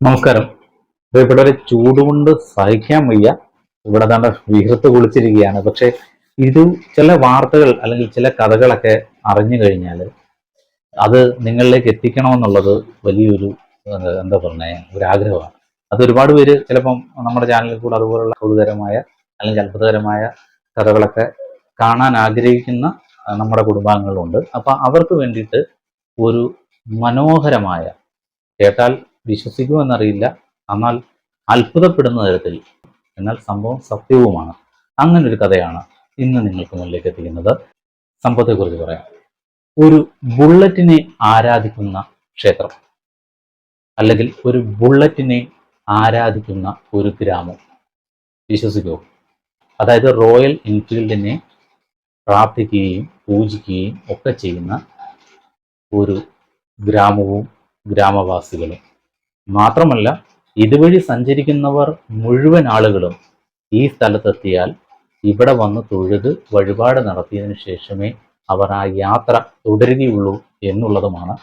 നമസ്കാരം. പ്രിയപ്പെട്ടവരെ ചൂടുകൊണ്ട് സഹിക്കാൻ വയ്യ. ഇവിടെ തന്നെ വിഹൃത്ത് കുളിച്ചിരിക്കുകയാണ്. പക്ഷെ ഇത് ചില വാർത്തകൾ അല്ലെങ്കിൽ ചില കഥകളൊക്കെ അറിഞ്ഞു കഴിഞ്ഞാൽ അത് നിങ്ങളിലേക്ക് എത്തിക്കണമെന്നുള്ളത് വലിയൊരു എന്താ പറഞ്ഞ ഒരു ആഗ്രഹമാണ് അത് ഒരുപാട് പേര് ചിലപ്പം നമ്മുടെ ചാനലിൽ കൂടെ അതുപോലുള്ള കൗതുകരമായ അല്ലെങ്കിൽ അത്ഭുതകരമായ കഥകളൊക്കെ കാണാൻ ആഗ്രഹിക്കുന്ന നമ്മുടെ കുടുംബാംഗങ്ങളുണ്ട്. അപ്പൊ അവർക്ക് വേണ്ടിയിട്ട് ഒരു മനോഹരമായ കേട്ടാൽ വിശ്വസിക്കുമെന്നറിയില്ല. എന്നാൽ അത്ഭുതപ്പെടുന്ന തരത്തിൽ എന്നാൽ സംഭവം സത്യവുമാണ്. അങ്ങനെ ഒരു കഥയാണ് ഇന്ന് നിങ്ങൾക്ക് മുന്നിലേക്ക് എത്തിക്കുന്നത്. സംഭവത്തെക്കുറിച്ച് പറയാം. ഒരു ബുള്ളറ്റിനെ ആരാധിക്കുന്ന ക്ഷേത്രം അല്ലെങ്കിൽ ഒരു ബുള്ളറ്റിനെ ആരാധിക്കുന്ന ഒരു ഗ്രാമം. വിശ്വസിക്കൂ. അതായത് റോയൽ എൻഫീൽഡിനെ പ്രാർത്ഥിക്കുകയും പൂജിക്കുകയും ഒക്കെ ചെയ്യുന്ന ഒരു ഗ്രാമവും ഗ്രാമവാസികളും മാത്രമല്ല ഇതുവഴി സഞ്ചരിക്കുന്നവർ മുഴുവൻ ആളുകളും ഈ സ്ഥലത്തെത്തിയാൽ ഇവിടെ വന്ന് തൊഴുത് വഴിപാട് നടത്തിയതിനു ശേഷമേ അവർ ആ യാത്ര തുടരുകയുള്ളൂ എന്നുള്ളതുമാണ്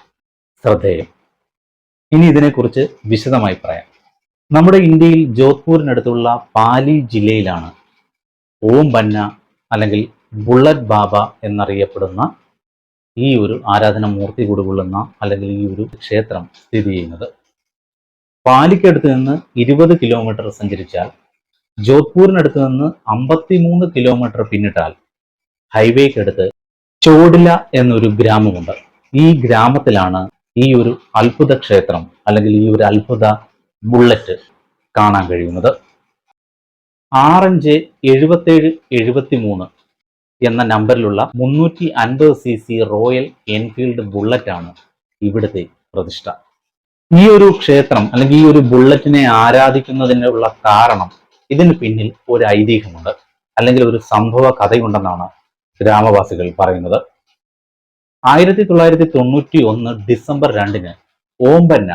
ശ്രദ്ധേയം. ഇനി ഇതിനെക്കുറിച്ച് വിശദമായി പറയാം. നമ്മുടെ ഇന്ത്യയിൽ ജോധ്പൂരിനടുത്തുള്ള പാലി ജില്ലയിലാണ് ഓം ബന്ന അല്ലെങ്കിൽ ബുള്ളറ്റ് ബാബ എന്നറിയപ്പെടുന്ന ഈ ഒരു ആരാധന മൂർത്തി കൂടുകൊള്ളുന്ന അല്ലെങ്കിൽ ഈ ഒരു ക്ഷേത്രം സ്ഥിതി ചെയ്യുന്നത്. പാലിക്കടുത്ത് നിന്ന് ഇരുപത് കിലോമീറ്റർ സഞ്ചരിച്ചാൽ ജോധ്പൂരിനടുത്ത് നിന്ന് അമ്പത്തിമൂന്ന് കിലോമീറ്റർ പിന്നിട്ടാൽ ഹൈവേക്കടുത്ത് ചോടില എന്നൊരു ഗ്രാമമുണ്ട്. ഈ ഗ്രാമത്തിലാണ് ഈ ഒരു അത്ഭുത ക്ഷേത്രം അല്ലെങ്കിൽ ഈ ഒരു അത്ഭുത ബുള്ളറ്റ് കാണാൻ കഴിയുന്നത്. ആറഞ്ച് എഴുപത്തേഴ് എഴുപത്തി മൂന്ന് എന്ന നമ്പറിലുള്ള മുന്നൂറ്റി അൻപത് സി സി റോയൽ എൻഫീൽഡ് ബുള്ളറ്റാണ് ഇവിടുത്തെ പ്രതിഷ്ഠ. ഈ ഒരു ക്ഷേത്രം അല്ലെങ്കിൽ ഈ ഒരു ബുള്ളറ്റിനെ ആരാധിക്കുന്നതിനുള്ള കാരണം ഇതിന് പിന്നിൽ ഒരു ഐതിഹ്യമുണ്ട്. അല്ലെങ്കിൽ ഒരു സംഭവ കഥയുണ്ടെന്നാണ് ഗ്രാമവാസികൾ പറയുന്നത്. ആയിരത്തി തൊള്ളായിരത്തി തൊണ്ണൂറ്റി ഒന്ന് ഡിസംബർ രണ്ടിന് ഓംബന്ന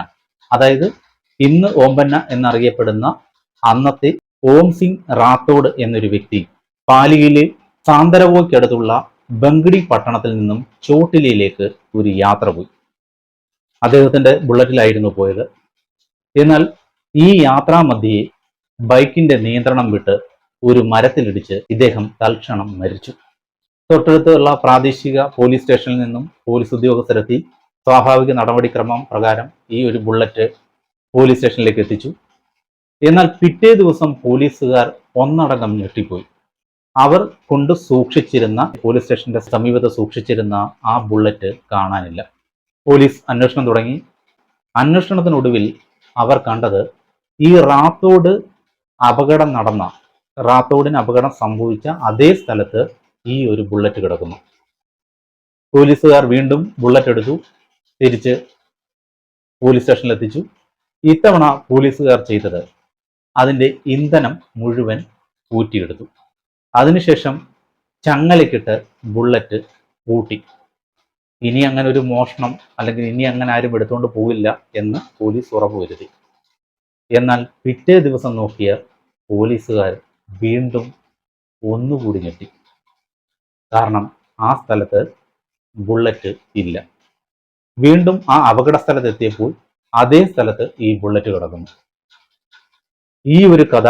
അതായത് ഇന്ന് ഓംബന്ന എന്നറിയപ്പെടുന്ന അന്നത്തെ ഓം സിംഗ് റാത്തോഡ് എന്നൊരു വ്യക്തി പാലിയിലെ സാന്തരവോയ്ക്കടുത്തുള്ള ബംഗടി പട്ടണത്തിൽ നിന്നും ചോട്ടിലയിലേക്ക് ഒരു യാത്ര പോയി. അദ്ദേഹത്തിന്റെ ബുള്ളറ്റിലായിരുന്നു പോയത്. എന്നാൽ ഈ യാത്രാമധ്യേ ബൈക്കിന്റെ നിയന്ത്രണം വിട്ട് ഒരു മരത്തിലിടിച്ച് ഇദ്ദേഹം തൽക്ഷണം മരിച്ചു. തൊട്ടടുത്തുള്ള പ്രാദേശിക പോലീസ് സ്റ്റേഷനിൽ നിന്നും പോലീസ് ഉദ്യോഗസ്ഥരെത്തി. സ്വാഭാവിക നടപടിക്രമം പ്രകാരം ഈ ഒരു ബുള്ളറ്റ് പോലീസ് സ്റ്റേഷനിലേക്ക് എത്തിച്ചു. എന്നാൽ പിറ്റേ ദിവസം പോലീസുകാർ ഒന്നടങ്കം ഞെട്ടിപ്പോയി. അവർ കൊണ്ട് സൂക്ഷിച്ചിരുന്ന പോലീസ് സ്റ്റേഷന്റെ സമീപത്ത് സൂക്ഷിച്ചിരുന്ന ആ ബുള്ളറ്റ് കാണാനില്ല. പോലീസ് അന്വേഷണം തുടങ്ങി. അന്വേഷണത്തിനൊടുവിൽ അവർ കണ്ടത് ഈ റാത്തോട് അപകടം നടന്ന റാത്തോടിന് അപകടം സംഭവിച്ച അതേ സ്ഥലത്ത് ഈ ഒരു ബുള്ളറ്റ് കിടക്കുന്നു. പോലീസുകാർ വീണ്ടും ബുള്ളറ്റ് എടുത്തു തിരിച്ച് പോലീസ് സ്റ്റേഷനിൽ എത്തിച്ചു. ഇത്തവണ പോലീസുകാർ ചെയ്തത് അതിന്റെ ഇന്ധനം മുഴുവൻ ഊറ്റിയെടുത്തു. അതിനുശേഷം ചങ്ങലക്കിട്ട് ബുള്ളറ്റ് പൂട്ടി. ഇനി അങ്ങനെ ഒരു മോഷണം അല്ലെങ്കിൽ ഇനി അങ്ങനെ ആരും എടുത്തുകൊണ്ട് പോവില്ല എന്ന് പോലീസ് ഉറപ്പുവരുത്തി എന്നാൽ പിറ്റേ ദിവസം നോക്കിയ പോലീസുകാർ വീണ്ടും ഒന്നുകൂടി ഞെട്ടി. കാരണം ആ സ്ഥലത്ത് ബുള്ളറ്റ് ഇല്ല. വീണ്ടും ആ അപകട സ്ഥലത്ത് എത്തിയപ്പോൾ അതേ സ്ഥലത്ത് ഈ ബുള്ളറ്റ് കിടക്കുന്നു. ഈ ഒരു കഥ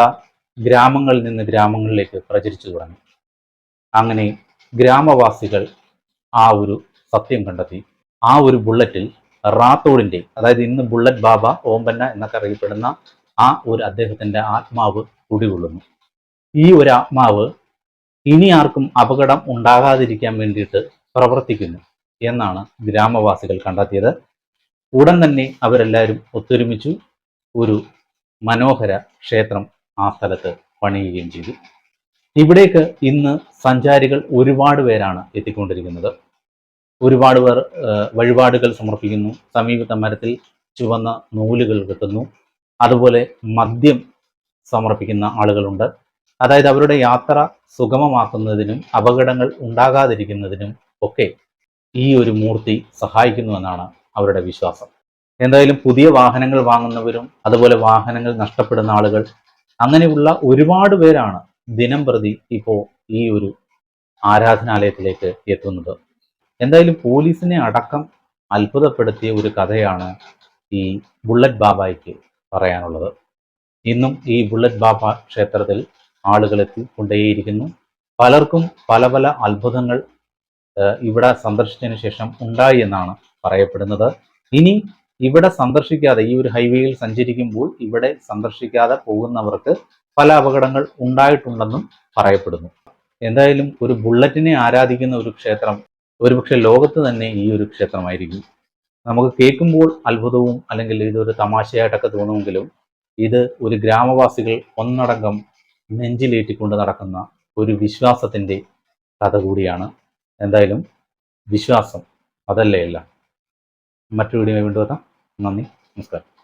ഗ്രാമങ്ങളിൽ നിന്ന് ഗ്രാമങ്ങളിലേക്ക് പ്രചരിച്ചു തുടങ്ങി. അങ്ങനെ ഗ്രാമവാസികൾ ആ ഒരു സത്യം കണ്ടെത്തി. ആ ഒരു ബുള്ളറ്റിൽ റാത്തോഡിന്റെ അതായത് ഇന്ന് ബുള്ളറ്റ് ബാബ ഓമ്പന്ന എന്നൊക്കെ അറിയപ്പെടുന്ന ആ ഒരു അദ്ദേഹത്തിന്റെ ആത്മാവ് കുടികൊള്ളുന്നു. ഈ ഒരു ആത്മാവ് ഇനി ആർക്കും അപകടം ഉണ്ടാകാതിരിക്കാൻ വേണ്ടിയിട്ട് പ്രവർത്തിക്കുന്നു എന്നാണ് ഗ്രാമവാസികൾ കണ്ടെത്തിയത്. ഉടൻ തന്നെ അവരെല്ലാവരും ഒത്തൊരുമിച്ചു ഒരു മനോഹര ക്ഷേത്രം ആ സ്ഥലത്ത് പണിയുകയും ചെയ്തു. ഇവിടേക്ക് ഇന്ന് സഞ്ചാരികൾ ഒരുപാട് പേരാണ് എത്തിക്കൊണ്ടിരിക്കുന്നത്. ഒരുപാട് പേർ വഴിപാടുകൾ സമർപ്പിക്കുന്നു. സമീപത്തെ മരത്തിൽ ചുവന്ന നൂലുകൾ കിട്ടുന്നു അതുപോലെ മദ്യം സമർപ്പിക്കുന്ന ആളുകളുണ്ട്. അതായത് അവരുടെ യാത്ര സുഗമമാക്കുന്നതിനും അപകടങ്ങൾ ഉണ്ടാകാതിരിക്കുന്നതിനും ഒക്കെ ഈ ഒരു മൂർത്തി സഹായിക്കുന്നുവെന്നാണ് അവരുടെ വിശ്വാസം. എന്തായാലും പുതിയ വാഹനങ്ങൾ വാങ്ങുന്നവരും അതുപോലെ വാഹനങ്ങൾ നഷ്ടപ്പെടുന്ന ആളുകൾ അങ്ങനെയുള്ള ഒരുപാട് പേരാണ് ദിനം പ്രതി ഇപ്പോൾ ഈ ഒരു ആരാധനാലയത്തിലേക്ക് എത്തുന്നത്. എന്തായാലും പോലീസിനെ അടക്കം അത്ഭുതപ്പെടുത്തിയ ഒരു കഥയാണ് ഈ ബുള്ളറ്റ് ബാബായ്ക്ക് പറയാനുള്ളത്. ഇന്നും ഈ ബുള്ളറ്റ് ബാബ ക്ഷേത്രത്തിൽ ആളുകൾ എത്തിക്കൊണ്ടേയിരിക്കുന്നു. പലർക്കും പല പല അത്ഭുതങ്ങൾ ഇവിടെ സന്ദർശിച്ചതിന് ശേഷം ഉണ്ടായി എന്നാണ് പറയപ്പെടുന്നത്. ഇനി ഇവിടെ സന്ദർശിക്കാതെ ഈ ഒരു ഹൈവേയിൽ സഞ്ചരിക്കുമ്പോൾ ഇവിടെ സന്ദർശിക്കാതെ പോകുന്നവർക്ക് പല അപകടങ്ങൾ ഉണ്ടായിട്ടുണ്ടെന്നും പറയപ്പെടുന്നു. എന്തായാലും ഒരു ബുള്ളറ്റിനെ ആരാധിക്കുന്ന ഒരു ക്ഷേത്രം ഒരുപക്ഷെ ലോകത്ത് തന്നെ ഈ ഒരു ക്ഷേത്രമായിരിക്കും. നമുക്ക് കേൾക്കുമ്പോൾ അത്ഭുതവും അല്ലെങ്കിൽ ഇതൊരു തമാശയായിട്ടൊക്കെ തോന്നുമെങ്കിലും ഇത് ഒരു ഗ്രാമവാസികൾ ഒന്നടങ്കം നെഞ്ചിലേറ്റിക്കൊണ്ട് നടക്കുന്ന ഒരു വിശ്വാസത്തിന്റെ കഥ കൂടിയാണ്. എന്തായാലും വിശ്വാസം അതല്ലേ അല്ല മറ്റൊരു വീഡിയോ വീണ്ടും നന്ദി. നമസ്കാരം.